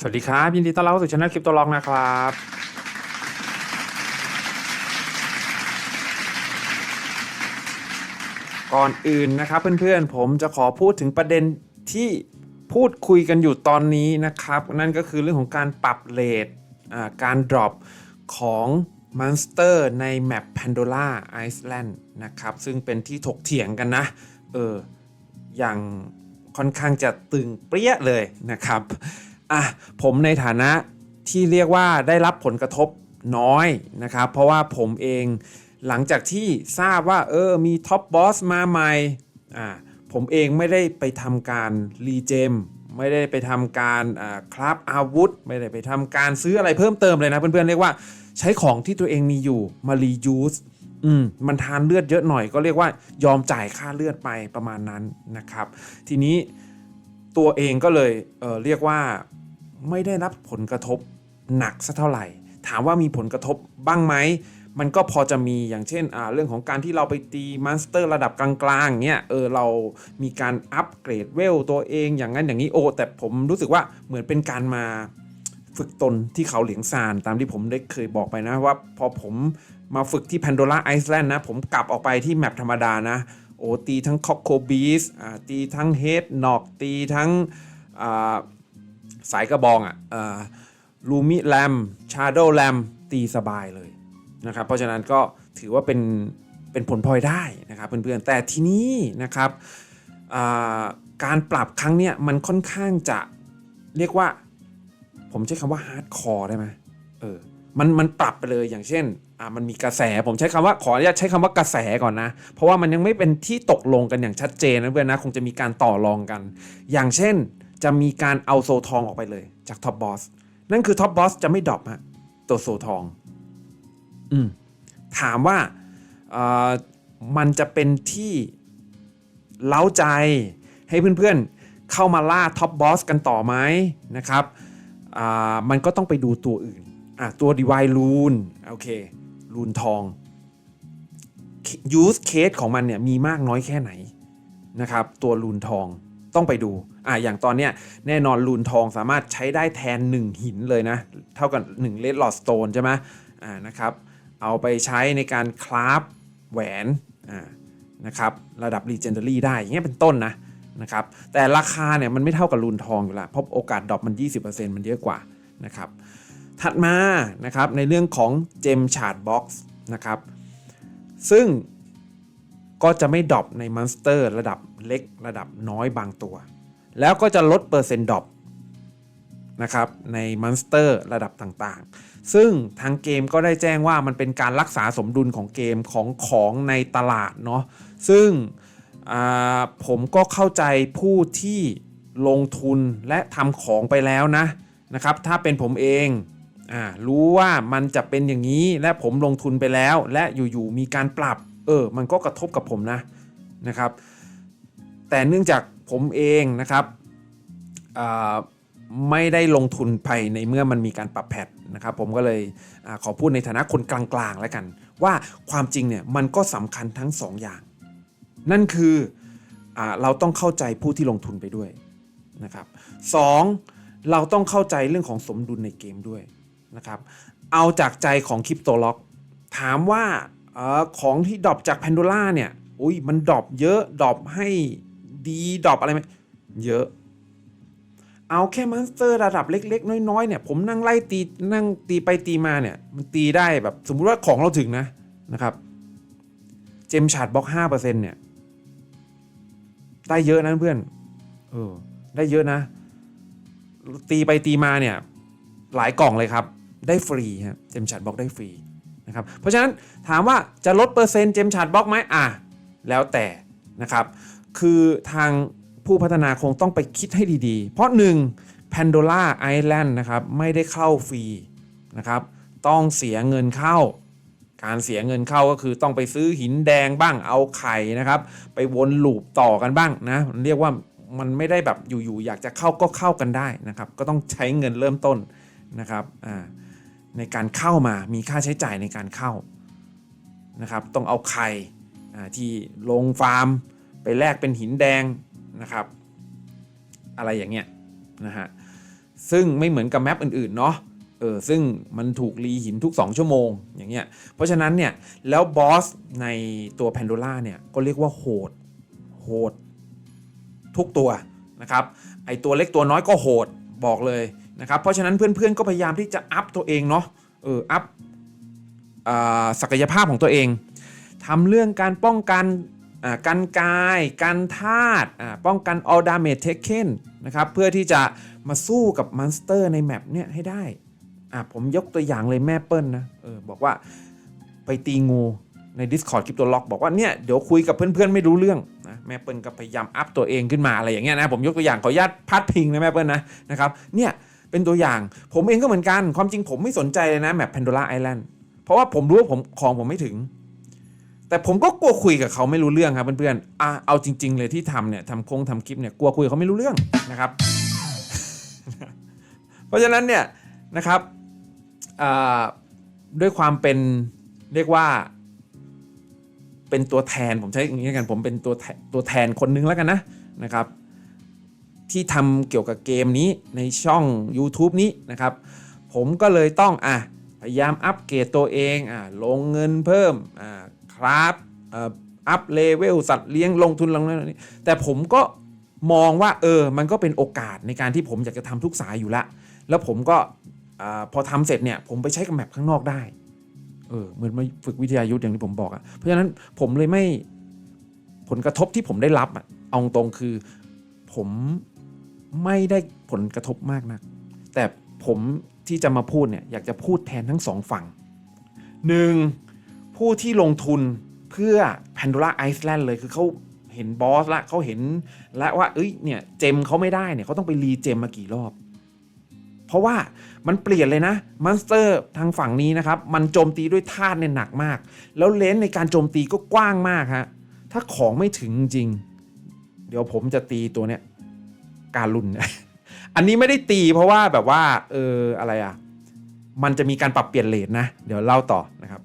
สวัสดีครับ ยินดีต้อนรับสู่ช anel คริปโตล็อกนะครับ ก่อนอื่นนะครับเพื่อนๆ ผมจะขอพูดถึงประเด็นที่พูดคุยกันอยู่ตอนนี้นะครับ นั่นก็คือเรื่องของการปรับเลทการ drop ของ Monster ในแมป Pandora Island นะครับ ซึ่งเป็นที่ถกเถียงกันนะ เอออย่างค่อนข้างจะตึงเปรี้ยเลยนะครับ อะผมในฐานะที่เรียกว่าได้รับผลกระทบน้อยนะครับ เพราะว่าผมเองหลังจากที่ทราบว่าเออมีท็อปบอสมาใหม่อ่าผมเองไม่ได้ไปทำการรีเจมไม่ได้ไปทำการอ่าคราฟอาวุธ ไม่ได้ไปทำการซื้ออะไรเพิ่มเติมเลยนะ เพื่อนๆเรียกว่าใช้ของที่ตัวเองมีอยู่มารียูสอืมมันทานเลือดเยอะหน่อยก็เรียกว่ายอมจ่ายค่าเลือดไปประมาณนั้นนะครับ ทีนี้ตัวเองก็เลยเออเรียกว่า ไม่ได้รับผลกระทบหนักสักเท่าไหร่ ถามว่ามีผลกระทบบ้างไหม มันก็พอจะมีอย่างเช่นเรื่องของการที่เราไปตีมาสเตอร์ระดับกลางๆเนี่ยเออเรามีการอัปเกรดเวลตัวเองอย่างนั้นอย่างนี้โอ้แต่ผมรู้สึกว่าเหมือนเป็นการมาฝึกตนที่เขาเหลียงซานตามที่ผมได้เคยบอกไปนะว่าพอผมมาฝึกที่ Pandora Island นะ ผมกลับออกไปที่แมปธรรมดานะ โอ้ตีทั้งคอกโคบีสตีทั้งเฮดนอกตีทั้ง สายกระบองอะลูมิแรมชาร์โดแรมตีสบายเลยนะครับ เพราะฉะนั้นก็ถือว่าเป็นเป็นผลพลอยได้นะครับเพื่อนๆแต่ทีนี้นะครับอ่าการปรับครั้งเนี้ยมันค่อนข้างจะเรียกว่า ผมใช้คำว่าฮาร์ดคอร์ได้ไหมเออมันมันปรับไปเลยอย่างเช่นอ่ามันมีกระแสผมใช้คำว่าขออนุญาตใช้คำว่ากระแสก่อนนะ เพราะว่ามันยังไม่เป็นที่ตกลงกันอย่างชัดเจนนะเพื่อนนะคงจะมีการต่อรองกัน อย่างเช่น จะมีการเอาโซทองออกไปเลยจากท็อปบอสนั่นคือท็อปบอสจะไม่ดรอปฮะตัวโซทอง อืม ถามว่าเอ่อมันจะเป็นที่เล้าใจให้เพื่อนๆ เข้ามาล่าท็อปบอสกันต่อไหมนะครับอ่ามันก็ต้องไปดูตัวอื่นอะตัวดีวายลูนโอเคลูนทอง use case ของมันเนี่ยมีมากน้อยแค่ไหนนะครับ ตัวลูนทอง ต้องไปดูอะอย่างตอนเนี้ยแน่นอนลูนทองสามารถใช้ได้แทน 1 หินเลยนะ เท่ากับ1 red lord stone ใช่ไหมอ่านะครับ เอาไปใช้ในการคราฟแหวนอ่านะครับระดับ legendary ได้ อย่างเงี้ยเป็นต้นนะนะครับแต่ราคาเนี่ยมันไม่เท่ากับลูนทองอยู่ล้วเพราะโอกาสดรอปมัน 20%มันเยอะกว่านะครับถัดมานะครับในเรื่องของเจมชาร์ดบ็อกซ์นะครับซึ่ง ก็จะไม่ดรอปในมอนสเตอร์ระดับเล็กระดับน้อยบางตัว แล้วก็จะลดเปอร์เซ็นต์ดรอปนะครับในมอนสเตอร์ระดับต่างๆ ซึ่งทางเกมก็ได้แจ้งว่ามันเป็นการรักษาสมดุลของเกมของของในตลาดเนาะซึ่งผมก็เข้าใจผู้ที่ลงทุนและทำของไปแล้วนะนะครับ ถ้าเป็นผมเองอรู้ว่ามันจะเป็นอย่างนี้และผมลงทุนไปแล้ว และอยู่ๆมีการปรับ เออ มันก็กระทบกับผมนะนะครับ แต่เนื่องจากผมเองนะครับไม่ได้ลงทุนไปในเมื่อมันมีการปรับแพทนะครับ ผมก็เลยอขอพูดในฐานะคนกลางๆแล้วกัน ว่าความจริงเนี่ยมันก็สำคัญทั้งสองอย่าง นั่นคืออเราต้องเข้าใจผู้ที่ลงทุนไปด้วยนะครับสองเราต้องเข้าใจเรื่องของสมดุลในเกมด้วยนะครับ เอาจากใจของคริปโตล็อก ถามว่า ออของที่ดรอปจากแพนโดล่าเนี่ยอุ้ยมันดรอปเยอะดรอปให้ดีดรอปอะไรไหมเยอะ เอาแค่มอนสเตอร์ระดับเล็ก ๆ น้อยๆเนี่ยผมนั่งไล่ตีนั่งตีไปตีมาเนี่ยมันตีได้แบบสมมุติว่าของเราถึงนะนะครับ เจมชาร์ดบล็อกห้าเปอร์เซ็นเนี่ยได้เยอะนะเพื่อนเออได้เยอะนะ ตีไปตีมาเนี่ยหลายกล่องเลยครับ ได้ฟรีครับเจมชาร์ดบล็อกได้ฟรี นะครับเพราะฉะนั้นถามว่าจะลดเปอร์เซ็นต์เจมชาร์ดบล็อกไหมอะแล้วแต่นะครับคือทางผู้พัฒนาคงต้องไปคิดให้ดีๆ เพราะหนึ่ง Pandora Island นะครับไม่ได้เข้าฟรีนะครับต้องเสียเงินเข้า การเสียเงินเข้าก็คือต้องไปซื้อหินแดงบ้างเอาไข่นะครับไปวนลูปต่อกันบ้างนะเรียกว่ามันไม่ได้แบบอยู่ๆอยากจะเข้าก็เข้ากันได้นะครับก็ต้องใช้เงินเริ่มต้นนะครับอ่า ในการเข้ามามีค่าใช้จ่ายในการเข้านะครับ ต้องเอาไข่ที่ลงฟาร์ม ไปแลกเป็นหินแดงนะครับ อะไรอย่างเงี้ยนะฮะซึ่งไม่เหมือนกับแมปอื่น ๆ เนาะเออซึ่งมันถูกรีหินทุก 2 ชั่วโมงอย่างเงี้ยเพราะฉะนั้นเนี่ย แล้วบอสในตัวแพนโดล่าเนี่ย ก็เรียกว่าโหดโหดทุกตัวนะครับ ไอตัวเล็กตัวน้อยก็โหดบอกเลย นะครับเพราะฉะนั้นเพื่อนๆก็พยายามที่จะอัพตัวเองเนาะเอออัพศักยภาพของตัวเองทำเรื่องการป้องกันอ่ากันกายกันธาตุป้องกัน all damage taken นะครับเพื่อที่จะมาสู้กับมอนสเตอร์ในแมปเนี่ยให้ได้อะผมยกตัวอย่างเลยแม่เปิ้ลนะเออบอกว่าไปตีงูใน Discord คลิปตัวล็อกบอกว่าเนี่ยเดี๋ยวคุยกับเพื่อนๆไม่รู้เรื่องนะแม่เปิ้ลก็พยายามอัพตัวเองขึ้นมาอะไรอย่างเงี้ยนะผมยกตัวอย่างขออนุญาตพัดพิงนะแม่เปิ้ลนะนะครับเนี่ย เป็นตัวอย่าง ผมเองก็เหมือนกัน ความจริงผมไม่สนใจเลยนะแมป Pandora Island เพราะว่าผมรู้ว่าผมของผมไม่ถึง แต่ผมก็กลัวคุยกับเขาไม่รู้เรื่องครับเพื่อนๆอะเอาจริง ๆ เลยที่ทำเนี่ยทำโครงทำคลิปเนี่ยกลัวคุยเขาไม่รู้เรื่องนะครับ เพราะฉะนั้นเนี่ยนะครับด้วยความเป็นเรียกว่าเป็นตัวแทนผมใช้อย่างนี้กันผมเป็นตัวแทนตัวแทนคนนึงแล้วกันนะนะครับ ที่ทำเกี่ยวกับเกมนี้ในช่อง YouTube นี้นะครับ ผมก็เลยต้องอะพยายามอัปเกรดตัวเองอะลงเงินเพิ่มอ่าครับอัพเลเวลสัตว์เลี้ยงลงทุนลงนั้นนี่แต่ผมก็มองว่าเออมันก็เป็นโอกาสในการที่ผมอยากจะทำทุกสายอยู่ละ แล้วผมก็อพอทำเสร็จเนี่ยผมไปใช้กับแมปข้างนอกได้เออเหมือนมาฝึกวิทยายุทธอย่างที่ผมบอกอะ่ะเพราะฉะนั้นผมเลยไม่ผลกระทบที่ผมได้รับอะ่ะเอาตรงคือผม ไม่ได้ผลกระทบมากนัก แต่ผมที่จะมาพูดเนี่ยอยากจะพูดแทนทั้งสองฝั่งหนึ่งผู้ที่ลงทุนเพื่อ Pandora Island เลยคือเขาเห็นบอสละเขาเห็นและว่าเอ้ยเนี่ยเจมเขาไม่ได้เนี่ยเขาต้องไปรีเจมมากี่รอบ เพราะว่ามันเปลี่ยนเลยนะมอนสเตอร์ทางฝั่งนี้นะครับ มันโจมตีด้วยธาตุเนี่ยหนักมาก แล้วเลนในการโจมตีก็กว้างมากฮะถ้าของไม่ถึงจริง เดี๋ยวผมจะตีตัวเนี้ย การุนอันนี้ไม่ได้ตีเพราะว่าแบบว่าเอออะไรอะ มันจะมีการปรับเปลี่ยนเลทนะ เดี๋ยวเล่าต่อนะครับ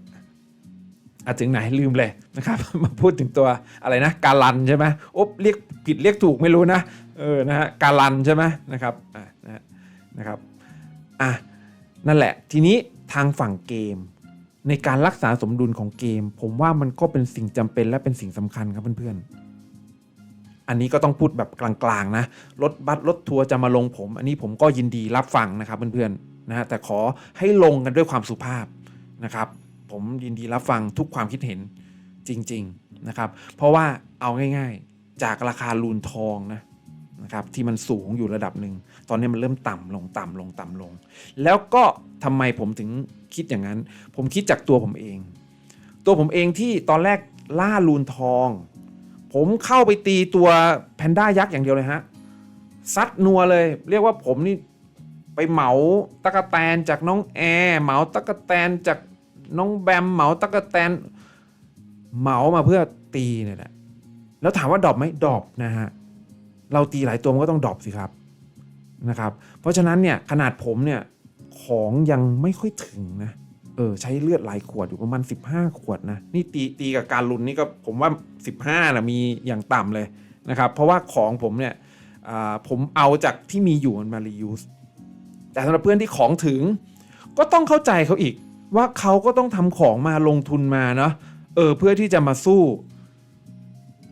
อะถึงไหนลืมเลยนะครับ มาพูดถึงตัวอะไรนะ การันใช่ไหมโอ๊บเรียกผิดเรียกถูกไม่รู้นะเออนะฮะการันใช่ไหมนะครับอะนะนะครับอะนั่นแหละ ทีนี้ทางฝั่งเกม ในการรักษาสมดุลของเกม ผมว่ามันก็เป็นสิ่งจำเป็นและเป็นสิ่งสำคัญครับเพื่อนๆ อันนี้ก็ต้องพูดแบบกลางๆนะรถบัสรถทัวร์จะมาลงผม อันนี้ผมก็ยินดีรับฟังนะครับเพื่อนๆนะฮะแต่ขอให้ลงกันด้วยความสุภาพนะครับ ผมยินดีรับฟังทุกความคิดเห็นจริงๆนะครับ เพราะว่าเอาง่ายๆ จากราคาลูนทองนะนะครับที่มันสูงอยู่ระดับหนึ่ง ตอนนี้มันเริ่มต่ำลงต่ำลงต่ำลง แล้วก็ทำไมผมถึงคิดอย่างนั้น ผมคิดจากตัวผมเอง ตัวผมเองที่ตอนแรกล่าลูนทอง ผมเข้าไปตีตัวแพนด้ายักษ์อย่างเดียวเลยฮะซัดนัวเลย เรียกว่าผมนี่ไปเหมาตะกะแตนจากน้องแอร์เหมาตะกะแตนจากน้องแบมเหมาตะกะแตนเหมามาเพื่อตีเนี่ยแหละแล้วถามว่าดอปไหมดอปนะฮะเราตีหลายตัวมันก็ต้องดอปสิครับนะครับ เพราะฉะนั้นเนี่ยขนาดผมเนี่ยของยังไม่ค่อยถึงนะ เออใช้เลือดหลายขวดอยู่ประมาณ 15 ขวดนะนี่ตีตีกับการลุนนี่ก็ผมว่า 15นะมีอย่างต่ำเลยนะครับ เพราะว่าของผมเนี่ยผมเอาจากที่มีอยู่มันมา reuse แต่สำหรับเพื่อนที่ของถึง ก็ต้องเข้าใจเขาอีก ว่าเขาก็ต้องทำของมาลงทุนมาเนาะเออเพื่อที่จะมาสู้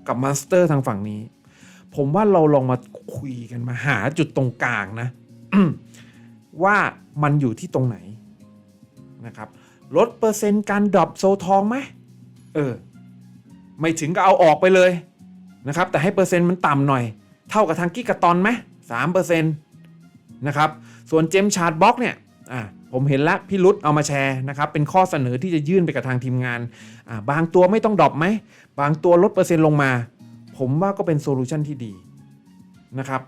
กับมาสเตอร์ทางฝั่งนี้ ผมว่าเราลองมาคุยกันมาหาจุดตรงกลางนะว่ามันอยู่ที่ตรงไหน นะครับลดเปอร์เซ็นต์การดรอปโซทองไหมเออไม่ถึงก็เอาออกไปเลยนะครับแต่ให้เปอร์เซ็นต์มันต่ำหน่อย เท่ากับทางกิกะตอนไหมสามเปอร์เซ็นต์นะครับส่วนเจมชาร์ดบ็อกเนี่ยอะผมเห็นแล้วพี่รุดเอามาแชร์นะครับเป็นข้อเสนอที่จะยื่นไปกับทางทีมงานอ่าบางตัวไม่ต้องดรอปไหมบางตัวลดเปอร์เซ็นต์ลงมา ผมว่าก็เป็นโซลูชันที่ดีนะครับ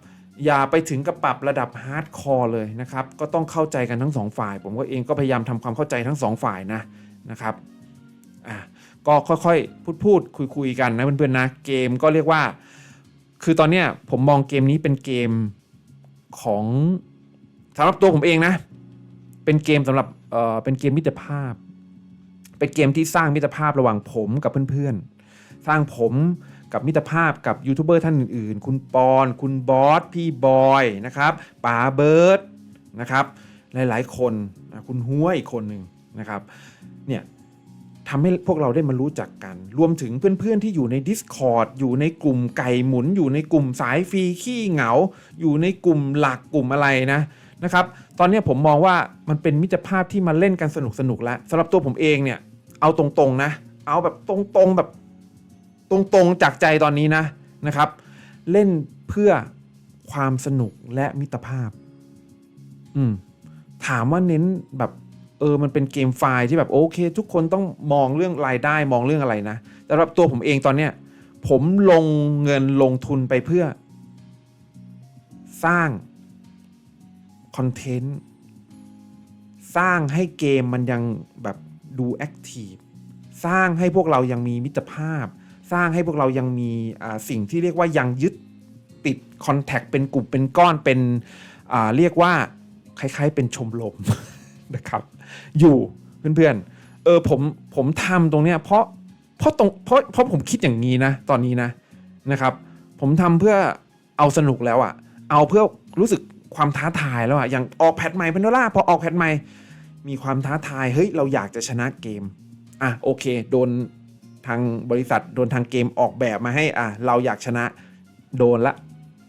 อย่าไปถึงกับปรับระดับฮาร์ดคอร์เลยนะครับ ก็ต้องเข้าใจกันทั้งสองฝ่าย ผมก็เองก็พยายามทำความเข้าใจทั้งสองฝ่ายนะนะครับอะก็ค่อยๆ พูดพูดคุยคุยๆกันนะเพื่อนๆนะเกมก็เรียกว่า คือตอนเนี้ยผมมองเกมนี้เป็นเกมของสำหรับตัวผมเองนะ เป็นเกมสำหรับเอ่อเป็นเกมมิตรภาพ เป็นเกมที่สร้างมิตรภาพระหว่างผมกับเพื่อนๆ สร้างผม กับมิตรภาพกับยูทูบเบอร์ท่านอื่นๆ คุณปอน คุณบอส พี่บอยนะครับป๋าเบิร์ดนะครับหลายๆ คนคุณหัวอีกคนหนึ่งนะครับเนี่ยทำให้พวกเราได้มารู้จักกัน รวมถึงเพื่อนๆที่อยู่ใน Discord อยู่ในกลุ่มไก่หมุน อยู่ในกลุ่มสายฟรีขี้เหงา อยู่ในกลุ่มหลักกลุ่มอะไรนะนะครับตอนนี้ผมมองว่ามันเป็นมิตรภาพที่มาเล่นกันสนุกๆแล้วสำหรับตัวผมเองเนี่ยเอาตรงๆนะ เอาแบบตรงๆแบบ ตรงๆจากใจตอนนี้นะนะครับ เล่นเพื่อความสนุกและมิตรภาพ อืมถามว่าเน้นแบบเออมันเป็นเกมไฟล์ที่แบบโอเค ทุกคนต้องมองเรื่องรายได้มองเรื่องอะไรนะแต่สำหรับตัวผมเองตอนเนี้ย ผมลงเงินลงทุนไปเพื่อ สร้างคอนเทนต์สร้างให้เกมมันยังแบบดูแอคทีฟสร้างให้พวกเรายังมีมิตรภาพ สร้างให้พวกเรายังมีสิ่งที่เรียกว่ายังยึดติดคอนแทคเป็นกลุ่มเป็นก้อนเป็นเรียกว่าคล้ายๆ เป็นชมรมนะครับ อยู่เพื่อนๆเออผมผมทำตรงเนี้ยเพราะเพราะตรงเพราะเพราะผมคิดอย่างนี้นะตอนนี้นะนะครับ ผมทำเพื่อเอาสนุกแล้วอะ่ะ เอาเพื่อรู้สึกความท้าทายแล้วอะ่ะอย่างออกแพทใหม่เพนโดล่าพอออกแพทใหม่มีความท้าทายเฮ้ยเราอยากจะชนะเกมอะโอเค โดน ทางบริษัทโดนทางเกมออกแบบมาให้อะเราอยากชนะโดนละ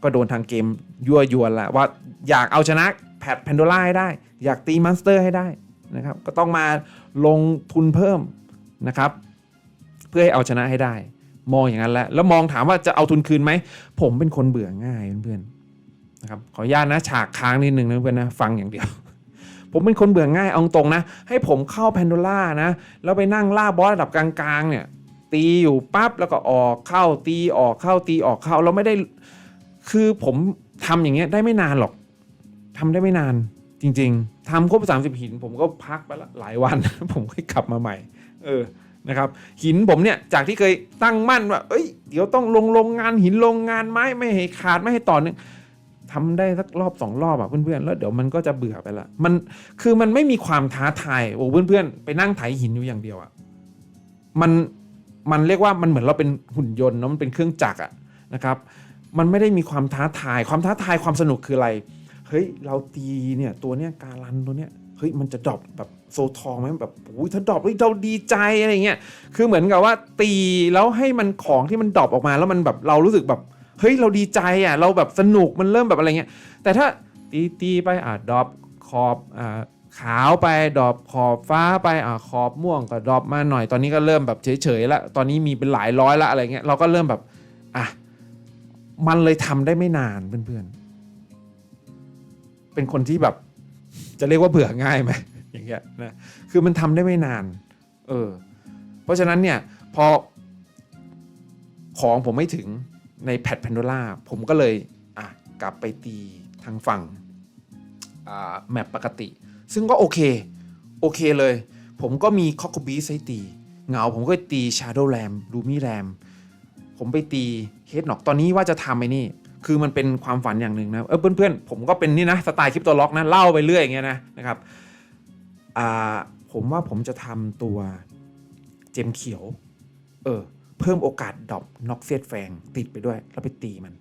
ก็โดนทางเกมยั่วยวนละว่าอยากเอาชนะแพทแพนโดล่าให้ได้ อยากตีมอนสเตอร์ให้ได้นะครับก็ต้องมาลงทุนเพิ่มนะครับ เพื่อให้เอาชนะให้ได้ มองอย่างนั้นแล้วแล้วมองถามว่าจะเอาทุนคืนไหม ผมเป็นคนเบื่อง่ายเพื่อนๆนะครับขออนุญาตนะฉากค้างนิดนึงนะเพื่อนนะฟังอย่างเดียวผมเป็นคนเบื่อง่ายเอาตรงนะ ให้ผมเข้าแพนโดล่านะ แล้วไปนั่งล่าบอสระดับกลางๆเนี่ย ตีอยู่ปั๊บแล้วก็ออกเข้าตีออกเข้าตีออกเข้าเราไม่ได้คือผมทำอย่างเงี้ยได้ไม่นานหรอกทำได้ไม่นานจริง ๆทำครบ30หิน ผมก็พักไปละหลายวัน ผมค่อยกลับมาใหม่ เออนะครับ หินผมเนี่ยจากที่เคยตั้งมั่นว่า เอ้ยเดี๋ยวต้องลงโรงงานหินโรงงานไม้ไม่ให้ขาดไม่ให้ต่อเนื่องทำได้สักรอบสองรอบอะเพื่อนๆแล้วเดี๋ยวมันก็จะเบื่อไปละมันคือมันไม่มีความท้าทายโอ้เพื่อนๆไปนั่งไถหินอยู่อย่างเดียวอะมัน มันเรียกว่ามันเหมือนเราเป็นหุ่นยนต์เนาะมันเป็นเครื่องจักรอะนะครับมันไม่ได้มีความท้าทาย ความท้าทายความสนุกคืออะไรเฮ้ยเราตีเนี่ยตัวเนี้ยการันตัวเนี้ยเฮ้ยมันจะดรอปแบบโซทองไหมแบบโอ้ยถ้าดรอปเฮ้ยเราดีใจอะไรเงี้ยคือเหมือนกับว่าตีแล้วให้มันของที่มันดรอปออกมาแล้วมันแบบเรารู้สึกแบบเฮ้ยเราดีใจอะเราแบบสนุกมันเริ่มแบบอะไรเงี้ยแต่ถ้าตีตีไปอะดรอปขอบอ่า ขาวไปดอปขอบฟ้าไปอะขอบม่วงก็ดอปมาหน่อย ตอนนี้ก็เริ่มแบบเฉยๆล้วตอนนี้มีเป็นหลายร้อยละอะไรเงี้ยเราก็เริ่มแบบอะมันเลยทำได้ไม่นานเพื่อนๆ เป็นคนที่แบบ จะเรียกว่าเบื่อง่ายไหมอย่างเงี้ยนะคือมันทำได้ไม่นาน เออ เพราะฉะนั้นเนี่ยพอของผมไม่ถึงในแพดแพนโดล่าผมก็เลยอะกลับไปตีทางฝั่งอ่าแมปปกติ ซึ่งก็โอเค โอเคเลย ผมก็มีคอคบีให้ตี เงาผมก็ตี Shadow Ram ดูมี่แรมผมไปตีเฮดน็อกตอนนี้ว่าจะทำไอ้นี่ คือมันเป็นความฝันอย่างหนึ่งนะ เออเพื่อนๆ ผมก็เป็นนี่นะสไตล์คริปโตล็อกนะเล่าไปเรื่อยอย่างเงี้ยนะนะครับอ่าผมว่าผมจะทำตัวเจมเขียว เออ เพิ่มโอกาสดรอปน็อกเซียดแฟงติดไปด้วย แล้วไปตีมัน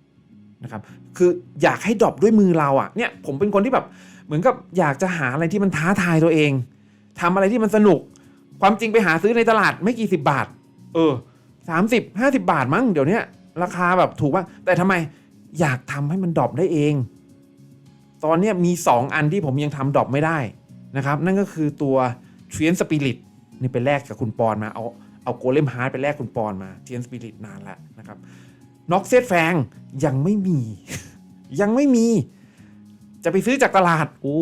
นะครับ คืออยากให้ดรอปด้วยมือเราอะ่ะ เนี่ยผมเป็นคนที่แบบ เหมือนกับอยากจะหาอะไรที่มันท้าทายตัวเองทำอะไรที่มันสนุก ความจริงไปหาซื้อในตลาดไม่กี่สิบบาท เออสามสิบห้าสิบาทมั้งเดี๋ยวนี้ราคาแบบถูกป่ะแต่ทำไมอยากทำให้มันดรอปได้เอง ตอนนี้มี 2 อันที่ผมยังทำดรอปไม่ได้นะครับ นั่นก็คือตัวเทียนสปิริตนี่ไปแลกกับคุณปอนมาเอาเอาโกเลมฮาร์ดไปแลกคุณปอนมาเทียนสปิริตนานแล้วนะครับน็อกเซตแฟงยังไม่มี ยังไม่มี จะไปซื้อจากตลาดโอ้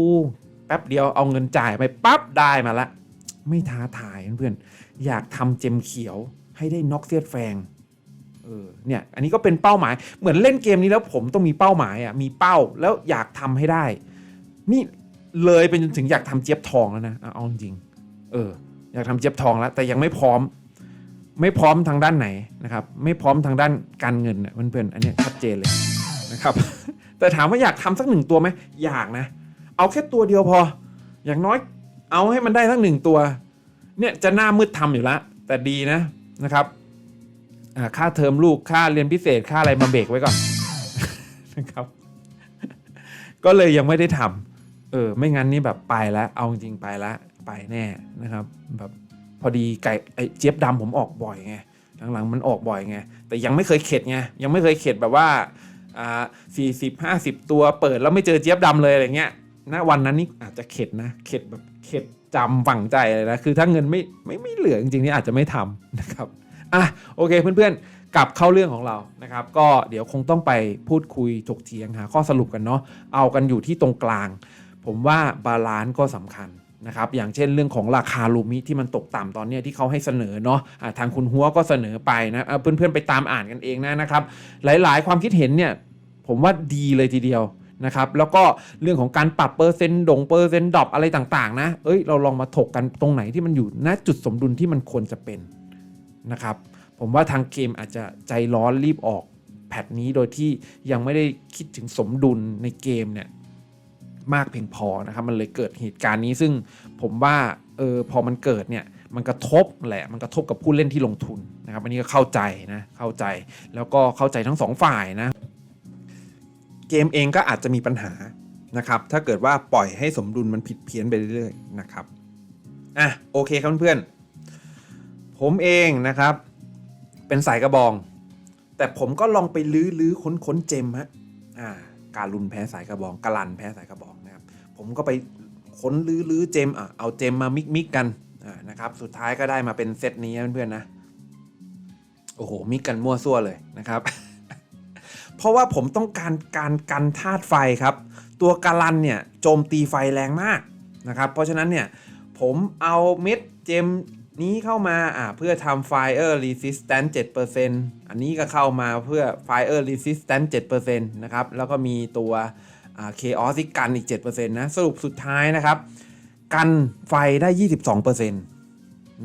แป๊บเดียวเอาเงินจ่ายไปปั๊บได้มาละ ไม่ท้าทายเพื่อนๆอยากทำเจมเขียวให้ได้น็อกเซียดแฟงเออเนี่ยอันนี้ก็เป็นเป้าหมายเหมือนเล่นเกมนี้แล้วผมต้องมีเป้าหมายอะมีเป้าแล้วอยากทำให้ได้ นี่เลยเป็นจนถึงอยากทำเจี๊ยบทองแล้วนะเอาจริงเอออยากทำเจี๊ยบทองแล้ว แต่ยังไม่พร้อม ไม่พร้อมทางด้านไหนนะครับ ไม่พร้อมทางด้านการเงินเนี่ยเพื่อนๆอันเนี้ยชัดเจนเลยนะครับ แต่ถามว่าอยากทำสักหนึ่งตัวไหมอยากนะ เอาแค่ตัวเดียวพอ อย่างน้อยเอาให้มันได้สักหนึ่งตัว เนี่ยจะหน้ามืดทำอยู่แล้วแต่ดีนะนะครับค่าเทอมลูกค่าเรียนพิเศษค่าอะไรมาเบรกไว้ก่อนนะครับ ก็เลยยังไม่ได้ทำเออไม่งั้นนี่แบบไปแล้ว เอาจริงไปแล้วไปแน่นะครับ แบบพอดีไก่ไอเจี๊ยบดำผมออกบ่อยไงหลังๆมันออกบ่อยไงแต่ยังไม่เคยเข็ดไงยังไม่เคยเข็ดแบบว่า อ่าสี่สิบห้าสิบตัวเปิดแล้วไม่เจอเจี๊ยบดำเลยอะไรเงี้ยณวันนั้นนี่อาจจะเข็ดนะ เข็ดแบบเข็ดจำฝังใจเลยนะ คือถ้าเงินไม่ไม่ไม่เหลือจริงๆนี่อาจจะไม่ทำนะครับอะโอเคเพื่อนๆ กลับเข้าเรื่องของเรานะครับ ก็เดี๋ยวคงต้องไปพูดคุยถกเถียงหาข้อสรุปกันเนาะเอากันอยู่ที่ตรงกลาง ผมว่าบาลานซ์ก็สำคัญ นะครับอย่างเช่นเรื่องของราคาลูมิที่มันตกต่ำตอนนี้ที่เขาให้เสนอเนาะะทางคุณหัวก็เสนอไปนะเอ่อเพื่อนๆไปตามอ่านกันเองนะนะครับ หลายๆ ความคิดเห็นเนี่ยผมว่าดีเลยทีเดียวนะครับแล้วก็เรื่องของการปรับเปอร์เซ็นต์ดงเปอร์เซ็นต์ดรอปอะไรต่างๆนะเอ้ยเราลองมาถกกันตรงไหนที่มันอยู่ณจุดสมดุลที่มันควรจะเป็นนะครับผมว่าทางเกมอาจจะใจร้อนรีบออกแพทนี้โดยที่ยังไม่ได้คิดถึงสมดุลในเกมเนี่ย มากเพียงพอนะครับ มันเลยเกิดเหตุการณ์นี้ซึ่งผมว่าเออพอมันเกิดเนี่ยมันกระทบแหละมันกระทบกับผู้เล่นที่ลงทุนนะครับอันนี้ก็เข้าใจนะเข้าใจแล้วก็เข้าใจทั้งสองฝ่ายนะเกมเองก็อาจจะมีปัญหานะครับถ้าเกิดว่าปล่อยให้สมดุลมันผิดเพี้ยนไปเรื่อยๆนะครับอะโอเคครับเพื่อนๆผมเองนะครับเป็นสายกระบอง แต่ผมก็ลองไปลื้อล้อค้นค้นเจมฮะอ่าการลุนแพ้สายกระบองกาลันแพ้สายกระบอง ผมก็ไปค้นลื้อล้อเจมอะเอาเจมมามิกมิกกันนะครับ สุดท้ายก็ได้มาเป็นเซตนี้เพื่อนๆนะ โอ้โห มิกกันมั่วซั่วเลยนะครับ เพราะว่าผมต้องการการกันธาตุไฟครับ ตัวกาลันเนี่ยโจมตีไฟแรงมากนะครับ เพราะฉะนั้นเนี่ยผมเอาเม็ดเจมนี้เข้ามาอ่าเพื่อทำ Fire Resistance 7%อันนี้ก็เข้ามาเพื่อ Fire Resistance 7%นะครับ แล้วก็มีตัว อ่า Chaos ที่กันอีก 7%นะ สรุปสุดท้ายนะครับ กันไฟได้ 22%น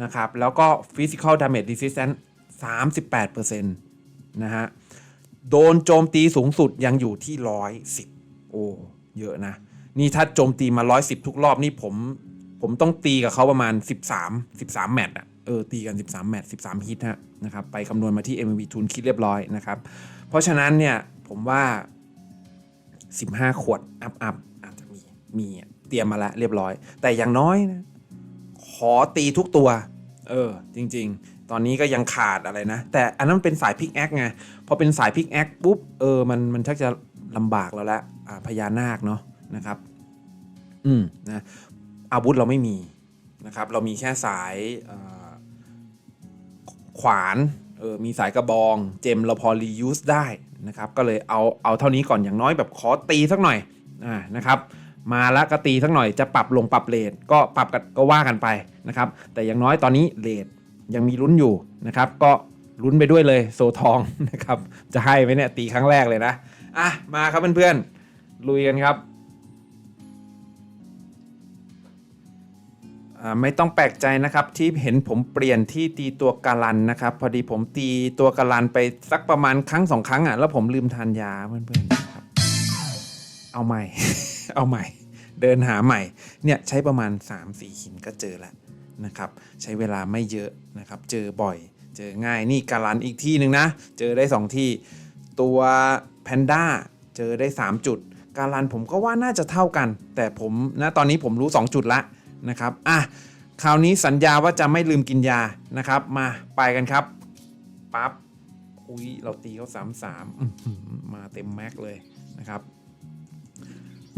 ะครับ แล้วก็ Physical Damage Resistance 38%นะฮะ โดนโจมตีสูงสุดยังอยู่ที่ 110 โอ้ เยอะนะ นี่ถ้าโจมตีมา 110 ทุกรอบนี่ผม ผมต้องตีกับเขาประมาณ 13 13 แมตช์อะเออ ตีกัน 13 แมตช์13 ฮิตฮะนะครับ ไปคำนวณมาที่ MVP ทุนคิดเรียบร้อยนะครับ เพราะฉะนั้นเนี่ย ผมว่า 15 ขวดอัพอัพอาจจะมีมีเตรียมมาแล้วเรียบร้อย แต่อย่างน้อยนะขอตีทุกตัว เออ จริง ๆ ตอนนี้ก็ยังขาดอะไรนะ แต่อันนั้นเป็นสายพิกแอคไงพอเป็นสายพิกแอคปุ๊บเออมันมันชักจะลำบากแล้วละอ่าพญานาคเนาะนะครับ อืมนะอาวุธเราไม่มีนะครับ เรามีแค่สายขวานเออมีสายกระบอง เจมเราพอรียูสได้ นะครับก็เลยเอาเอาเท่านี้ก่อนอย่างน้อยแบบขอตีสักหน่อยนะครับมาแล้วก็ตีสักหน่อยจะปรับลงปรับเลทก็ปรับกันก็ว่ากันไปนะครับแต่อย่างน้อยตอนนี้เลทยังมีลุ้นอยู่นะครับก็ลุ้นไปด้วยเลยโซทองนะครับจะให้ไหมเนี่ยตีครั้งแรกเลยนะอะมาครับเพื่อนๆลุยกันครับ ไม่ต้องแปลกใจนะครับที่เห็นผมเปลี่ยนที่ตีตัวกาลันนะครับ พอดีผมตีตัวกาลันไปสักประมาณครั้งสองครั้งอะแล้วผมลืมทานยาเพื่อนๆครับ เอาใหม่ เอาใหม่ เดินหาใหม่ เนี่ยใช้ประมาณ 3-4หินก็เจอแล้วนะครับ ใช้เวลาไม่เยอะนะครับ เจอบ่อย เจอง่ายนี่กาลันอีกที่หนึ่งนะ เจอได้ 2 ที่ ตัวแพนด้าเจอได้ 3 จุด การันผมก็ว่าน่าจะเท่ากัน แต่ผมนะตอนนี้ผมรู้ 2 จุดละ นะครับอะคราวนี้สัญญาว่าจะไม่ลืมกินยานะครับ มาไปกันครับปั๊บอุ้ยเราตีเขาสามสามมาเต็มแม็กเลยนะครับ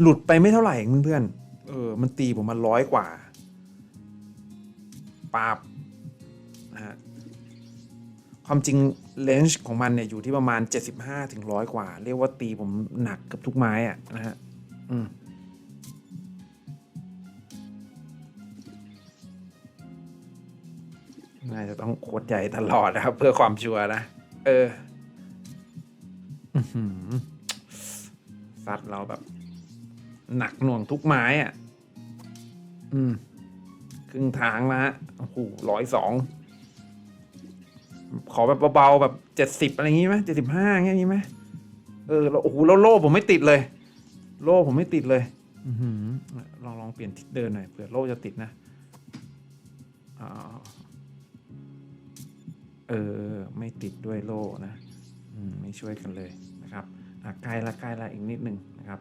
หลุดไปไม่เท่าไหร่เองเพื่อนๆเออมันตีผมมาร้อยกว่าปั๊บนะฮะความจริงเลนจ์ของมันเนี่ยอยู่ที่ประมาณ 75ถึง100 กว่า เรียกว่าตีผมหนักกับทุกไม้อะนะฮะอืม น่าจะต้องโคตรใหญ่ตลอดนะครับ เพื่อความชัวร์นะ เอออื้อหือซัดเราแบบ หนักหน่วงทุกไม้อะ อืม ครึ่งทางละโอ้โหร้อยสอง ขอแบบเบาๆแบบเจ็ดสิบ70อะไรอย่างงี้ไหมเจ็ดสิบห้าเงี้ยมีไหมเออแล้วโอ้โหแล้วโล่ผมไม่ติดเลย โล่ผมไม่ติดเลยอือหือลองลองเปลี่ยนทิศเดินหน่อยเผื่อโล่จะติดนะอ่า เออ ไม่ติดด้วยโล่นะอืมไม่ช่วยกันเลยนะครับอะใกล้ละใกล้ละอีกนิดหนึ่งนะครับ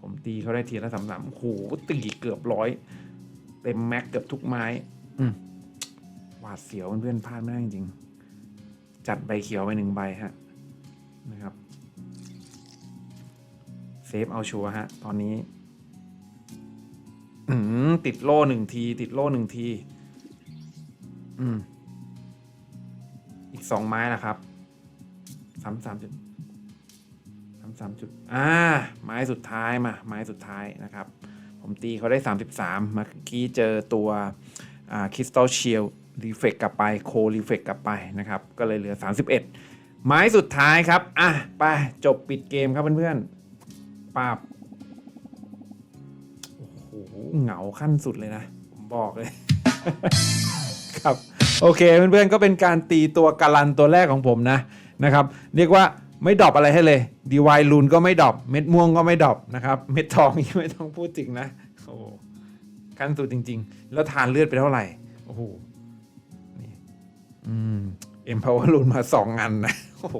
ผมตีเขาได้ทีละสามสามโอ้โหตีเกือบร้อยเต็มแม็กเกือบทุกไม้ อืมหวาดเสียวเพื่อนๆพลาดไม่ได้จริงๆจัดใบเขียวไปหนึ่งใบฮะนะครับเซฟเอาชัวร์ฮะ ตอนนี้อืมติดโล่หนึ่งที ติดโล่หนึ่งที อืม อีกสองไม้นะครับสามสามจุดสามสามจุดอ่าไม้สุดท้ายมาไม้สุดท้ายนะครับ ผมตีเขาได้ 33 เมื่อกี้เจอตัวคริสตัลเชียลรีเฟกกลับไปโครีเฟกกลับไปนะครับ ก็เลยเหลือ 31 ไม้สุดท้ายครับ อะ ไป จบปิดเกมครับเพื่อนๆปาบโอ้โหเหงาขั้นสุดเลยนะ ผมบอกเลย ครับ โอเคเพื่อนๆก็เป็นการตีตัวการันตัวแรกของผมนะนะครับ เรียกว่าไม่ดรอปอะไรให้เลยดีวายลูนก็ไม่ดรอปเม็ดม่วงก็ไม่ดรอปนะครับ เม็ดทองนี่ไม่ต้องพูดถึงนะโอ้ขั้นสุดจริง ๆ แล้วทานเลือดไปเท่าไหร่โอ้โหนี่อืมเอ็มพาวเวอร์ลูนมาสองอันนะโอ้โห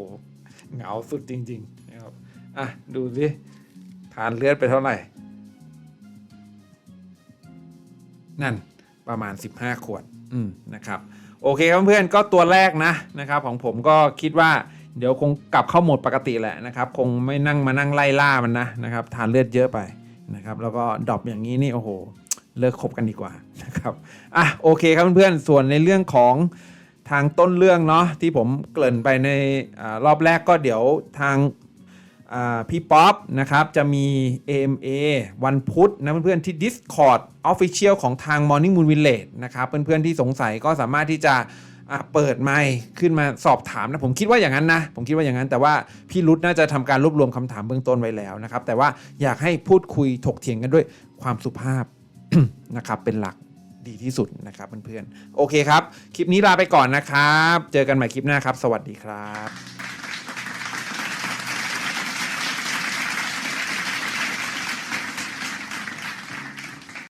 เหงาสุดจริงๆนะครับอะดูสิทานเลือดไปเท่าไหร่ นั่นประมาณ 15 ขวด อืมนะครับ โอเคครับเพื่อนๆก็ตัวแรกนะนะครับของผมก็คิดว่าเดี๋ยวคงกลับเข้าโหมดปกติแหละนะครับ คงไม่นั่งมานั่งไล่ล่ามันนะนะครับทานเลือดเยอะไปนะครับแล้วก็ดรอปอย่างนี้นี่โอ้โห เลิกคบกันดีกว่านะครับอะโอเคครับเพื่อนๆส่วนในเรื่องของทางต้นเรื่องเนาะที่ผมเกริ่นไปในอรอบแรกก็เดี๋ยวทาง พี่ป๊อปนะครับจะมี AMA วันพุธนะเพื่อนๆที่ Discord Official ของทาง Morning Moon Village นะครับเพื่อนๆที่สงสัยก็สามารถที่จะเปิดไมค์ขึ้นมาสอบถามนะผมคิดว่าอย่างนั้นนะ ผมคิดว่าอย่างนั้น แต่ว่าพี่รุธน่าจะทำการรวบรวมคำถามเบื้องต้นไว้แล้วนะครับ แต่ว่าอยากให้พูดคุยถกเถียงกันด้วยความสุภาพนะครับเป็นหลักดีที่สุดนะครับเพื่อนๆโอเคครับ คลิปนี้ลาไปก่อนนะครับ เจอกันใหม่คลิปหน้าครับ สวัสดีครับ